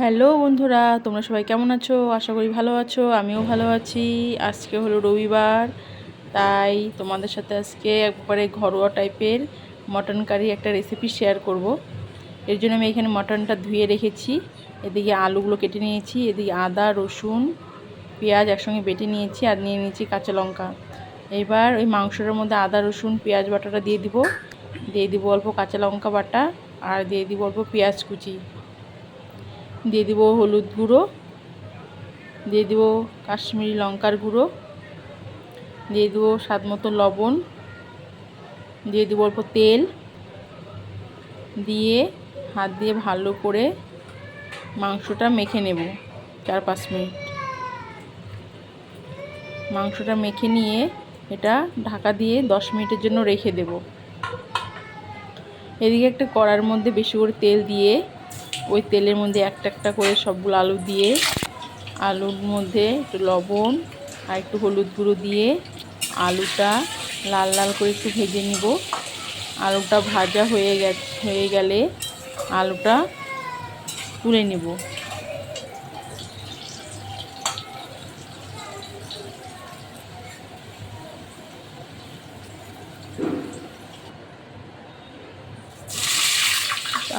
Hello বন্ধুরা, তোমরা সবাই কেমন আছো? আশা করি ভালো আছো, আমিও ভালো আছি। আজকে হলো রবিবার, তাই তোমাদের সাথে আজকে একবারে ঘরোয়া টাইপের মটন কারি একটা রেসিপি শেয়ার করব। এর জন্য আমি এখানে মটনটা ধুয়ে রেখেছি, এদিকে আলুগুলো কেটে নিয়েছি, এদিকে আদা, রসুন, পেঁয়াজ একসঙ্গে বেটে নিয়েছি আর নিয়ে নিয়েছি কাঁচা লঙ্কা। এবার ওই মাংসটার মধ্যে আদা, রসুন, পেঁয়াজ বাটাটা দিয়ে দিব। দিয়ে দিব অল্প কাঁচা লঙ্কা বাটা আর দিয়ে দিব অল্প পেঁয়াজ কুচি। দিয়ে দিব হলুদ গুঁড়ো, দিয়ে দিব কাশ্মীরি লঙ্কার গুঁড়ো, দিয়ে দিব স্বাদ মতো লবণ, দিয়ে দিব অল্প তেল, দিয়ে হাত দিয়ে ভালো করে মাংসটা মেখে নেব চার পাঁচ মিনিট। মাংসটা মেখে নিয়ে এটা ঢাকা দিয়ে দশ মিনিটের জন্য রেখে দেব। এদিকে একটা কড়ার মধ্যে বেশি করে তেল দিয়ে ওই তেলের মধ্যে একটা একটা করে সবগুলো আলু দিয়ে, আলুর মধ্যে একটু লবণ আর একটু হলুদ গুঁড়ো দিয়ে আলুটা লাল লাল করে একটু ভেজে নিব। আলুটা ভাজা হয়ে গে হয়ে গেলে আলুটা তুলে নেব।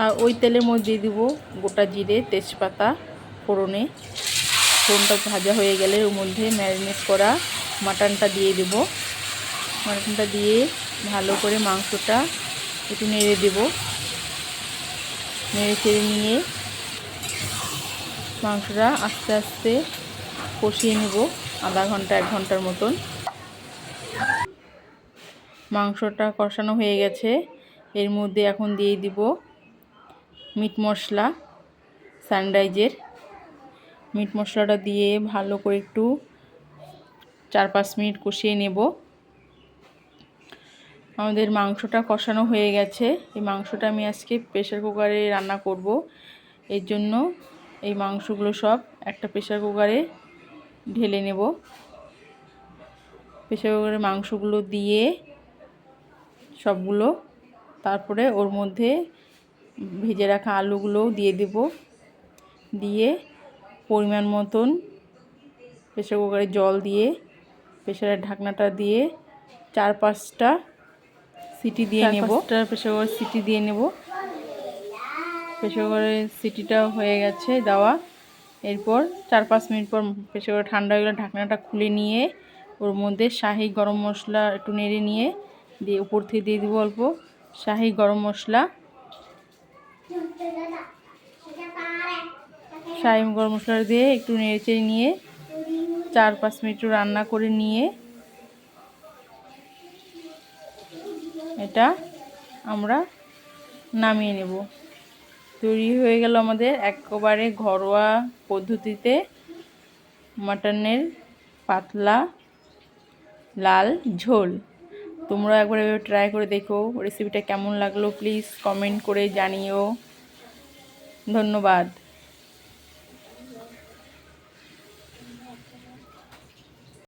আর ওই তেলের মধ্যে দিব গোটা জিরে, তেজপাতা, ফোড়নে। ফোড়নটা ভাজা হয়ে গেলে ওর মধ্যে ম্যারিনেট করা মাটনটা দিয়ে দেব। মাটনটা দিয়ে ভালো করে মাংসটা একটু নেড়ে দেব। নেড়ে চেড়ে নিয়ে মাংসটা আস্তে আস্তে কষিয়ে নেব আধা ঘণ্টা, এক ঘণ্টার মতন। মাংসটা কষানো হয়ে গেছে। এর মধ্যে এখন দিয়ে দিব মিট মশলা সানরাইজের মিট মশলাটা দিয়ে ভালো করে একটু চার পাঁচ মিনিট কষিয়ে নেব। আমাদের মাংসটা কষানো হয়ে গেছে। এই মাংসটা আমি আজকে প্রেশার কুকারে রান্না করব। এর জন্য এই মাংসগুলো সব একটা প্রেশার কুকারে ঢেলে নেব। প্রেশার কুকারে মাংসগুলো দিয়ে সবগুলো, তারপরে ওর মধ্যে ভেজে রাখা আলুগুলোও দিয়ে দেব। দিয়ে পরিমাণ মতন প্রেশার কুকারে জল দিয়ে প্রেশারের ঢাকনাটা দিয়ে চার পাঁচটা সিটি দিয়ে নেব। প্রেশার কুকারের সিটি দিয়ে নেব। প্রেশার কুকারের সিটিটা হয়ে গেছে দেওয়া। এরপর চার পাঁচ মিনিট পর প্রেশার কুকার ঠান্ডা হয়ে গেলে ঢাকনাটা খুলে নিয়ে ওর মধ্যে শাহি গরম মশলা একটু নেড়ে নিয়ে দিয়ে উপর থেকে দিয়ে দেবো অল্প। শাহি গরম মশলা শাহি গরম মশলা দিয়ে একটু নেড়ে নিয়ে চার পাঁচ মিনিট রান্না করে নিয়ে এটা আমরা নামিয়ে নেব। তৈরি হয়ে গেল আমাদের একেবারে ঘরোয়া পদ্ধতিতে মাটনের পাতলা লাল ঝোল। তোমরা একবার এভাবে ট্রাই করে দেখো রেসিপিটা কেমন লাগল প্লিজ কমেন্ট করে জানিও। ধন্যবাদ।